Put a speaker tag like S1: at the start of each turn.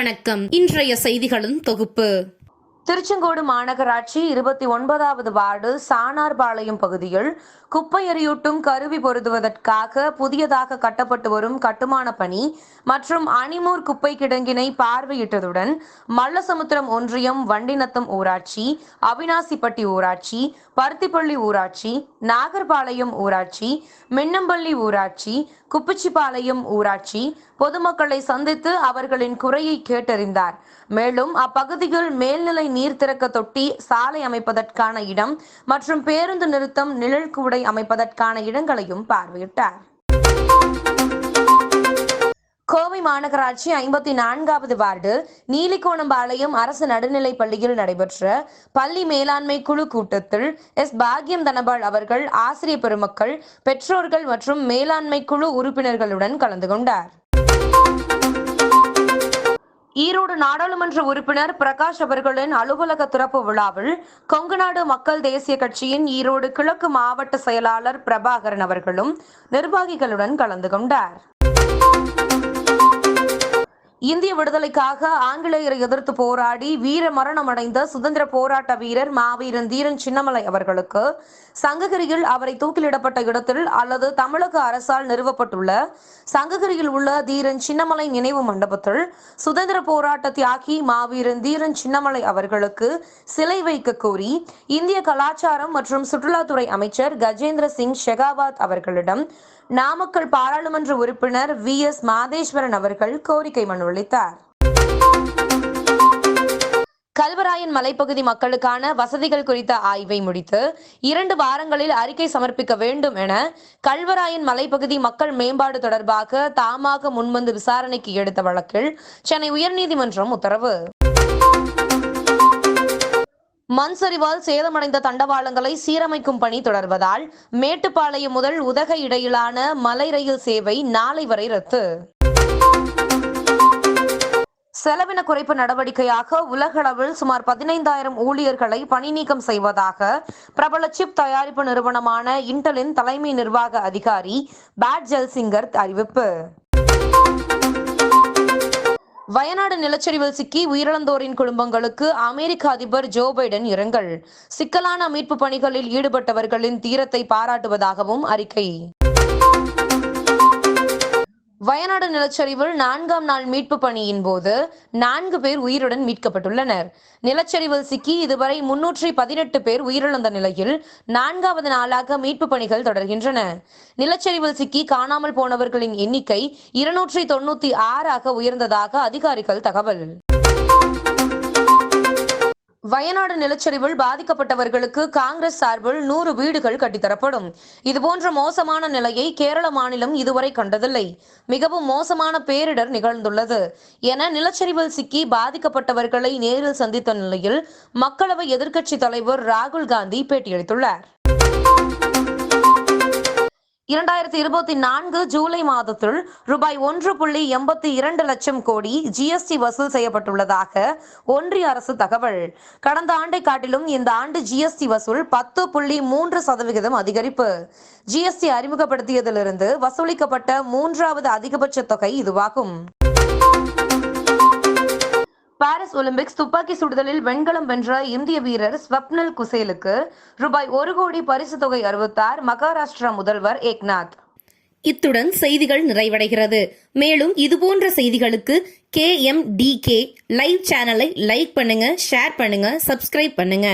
S1: வணக்கம். இன்றைய செய்திகளின் தொகுப்பு.
S2: திருச்செங்கோடு மாநகராட்சி இருபத்தி ஒன்பதாவது வார்டு சானார்பாளையம் பகுதியில் குப்பை எரியூட்டும் கருவி பொருத்துவதற்காக புதியதாக கட்டப்பட்டு வரும் கட்டுமான பணி மற்றும் அணிமூர் குப்பை கிடங்கினை பார்வையிட்டதுடன் மல்லசமுத்திரம் ஒன்றியம் வண்டிநத்தம் ஊராட்சி அவினாசிப்பட்டி ஊராட்சி பருத்திப்பள்ளி ஊராட்சி நாகர்பாளையம் ஊராட்சி மின்னம்பள்ளி ஊராட்சி குப்பிச்சிபாளையம் ஊராட்சி பொதுமக்களை சந்தித்து அவர்களின் குறையை கேட்டறிந்தார். மேலும் அப்பகுதியில் மேல்நிலை நீர்த்திறக்க தொட்டி சாலை அமைப்பதற்கான இடம் மற்றும் பேருந்து நிறுத்தம் நிழல் கூடை அமைப்பதற்கான இடங்களையும் பார்வையிட்டார். கோவை மாநகராட்சி ஐம்பத்தி நான்காவது வார்டு நீலிகோணம்பாளையம் அரசு நடுநிலைப் பள்ளியில் நடைபெற்ற பள்ளி மேலாண்மை குழு கூட்டத்தில் எஸ். பாக்யம் தனபால் அவர்கள் ஆசிரியர் பெருமக்கள் பெற்றோர்கள் மற்றும் மேலாண்மை குழு உறுப்பினர்களுடன் கலந்து கொண்டார். ஈரோடு நாடாளுமன்ற உறுப்பினர் பிரகாஷ் அவர்களின் அலுவலக திறப்பு விழாவில் கொங்குநாடு மக்கள் தேசிய கட்சியின் ஈரோடு கிழக்கு மாவட்ட செயலாளர் பிரபாகரன் அவர்களும் நிர்வாகிகளுடன் கலந்து கொண்டார். இந்திய விடுதலைக்காக ஆங்கிலேயரை எதிர்த்து போராடி வீர மரணமடைந்த சுதந்திர போராட்ட வீரர் மாவீரன் தீரன் சின்னமலை அவர்களுக்கு சங்ககிரியில் அவரை தூக்கிலிடப்பட்ட இடத்தில் அல்லது தமிழக அரசால் நிறுவப்பட்டுள்ள சங்ககிரியில் உள்ள தீரன் சின்னமலை நினைவு மண்டபத்தில் சுதந்திர போராட்ட தியாகி மாவீரன் தீரன் சின்னமலை அவர்களுக்கு சிலை வைக்க கோரி இந்திய கலாச்சாரம் மற்றும் சுற்றுலாத்துறை அமைச்சர் கஜேந்திர சிங் ஷெகாவாத் அவர்களிடம் நாமக்கல் பாராளுமன்ற உறுப்பினர் வி எஸ் மாதேஸ்வரன் அவர்கள் கோரிக்கை மனு அளித்தார் கல்வராயன் மலைப்பகுதி மக்களுக்கான வசதிகள் குறித்த ஆய்வை முடித்து இரண்டு வாரங்களில் அறிக்கை சமர்ப்பிக்க வேண்டும் என கல்வராயன் மலைப்பகுதி மக்கள் மேம்பாடு தொடர்பாக தாமாக முன்வந்து விசாரணைக்கு எடுத்த வழக்கில் சென்னை உயர்நீதிமன்றம் உத்தரவு. மண் சரிவால் சேதமடைந்த தண்டவாளங்களை சீரமைக்கும் பணி தொடர்வதால் மேட்டுப்பாளையம் முதல் உதக இடையிலான மலை ரயில் சேவை நாளை வரை ரத்து. செலவின குறைப்பு நடவடிக்கையாக உலகளவில் சுமார் பதினைந்தாயிரம் ஊழியர்களை பணிநீக்கம் செய்வதாக பிரபல சிப் தயாரிப்பு நிறுவனமான இன்டலின் தலைமை நிர்வாக அதிகாரி பேட் ஜெல்சிங்கர் அறிவிப்பு. வயநாடு நிலச்சரிவில் சிக்கி உயிரிழந்தோரின் குடும்பங்களுக்கு அமெரிக்க அதிபர் ஜோ பைடன் இரங்கல். சிக்கலான மீட்பு பணிகளில் ஈடுபட்டவர்களின் தீரத்தை பாராட்டுவதாகவும் அறிக்கை. வயநாடு நிலச்சரிவில் நான்காம் நாள் மீட்பு பணியின் போது நான்கு பேர் உயிருடன் மீட்கப்பட்டுள்ளனர். நிலச்சரிவில் சிக்கி இதுவரை முன்னூற்றி பதினெட்டு பேர் உயிரிழந்த நிலையில் நான்காவது நாளாக மீட்பு பணிகள் தொடர்கின்றன. நிலச்சரிவில் சிக்கி காணாமல் போனவர்களின் எண்ணிக்கை இருநூற்றி தொண்ணூத்தி ஆறாக உயர்ந்ததாக அதிகாரிகள் தகவல். வயநாடு நிலச்சரிவில் பாதிக்கப்பட்டவர்களுக்கு காங்கிரஸ் சார்பில் நூறு வீடுகள் கட்டித்தரப்படும். இதுபோன்ற மோசமான நிலையை கேரள மாநிலம் இதுவரை கண்டதில்லை. மிகவும் மோசமான பேரிடர் நிகழ்ந்துள்ளது. என நிலச்சரிவில் சிக்கி பாதிக்கப்பட்டவர்களை நேரில் சந்தித்த நிலையில் மக்களவை எதிர்க்கட்சித் தலைவர் ராகுல் காந்தி பேட்டியளித்துள்ளார். இரண்டாயிரத்தி இருபத்தி நான்கு ஜூலை மாதத்தில் ரூபாய் ஒன்று புள்ளி எண்பத்தி இரண்டு லட்சம் கோடி ஜிஎஸ்டி வசூல் செய்யப்பட்டுள்ளதாக ஒன்றிய அரசு தகவல். கடந்த ஆண்டை காட்டிலும் இந்த ஆண்டு ஜிஎஸ்டி வசூல் பத்து புள்ளி மூன்று சதவிகிதம் அதிகரிப்பு. ஜிஎஸ்டி அறிமுகப்படுத்தியதிலிருந்து வசூலிக்கப்பட்ட மூன்றாவது அதிகபட்ச தொகை இதுவாகும். பாரிஸ் ஒலிம்பிக்ஸ் துப்பாக்கி சுடுதலில் வெண்கலம் வென்ற இந்திய வீரர் ஸ்வப்னல் குசேலுக்கு ரூபாய் ஒரு கோடி பரிசு தொகை அறிவித்தார் மகாராஷ்டிரா முதல்வர் ஏக்நாத்.
S1: இத்துடன் செய்திகள் நிறைவடைகிறது. மேலும் இதுபோன்ற செய்திகளுக்கு K M D K live சேனலை லைக் பண்ணுங்க ஷேர் பண்ணுங்க சப்ஸ்கிரைப் பண்ணுங்க.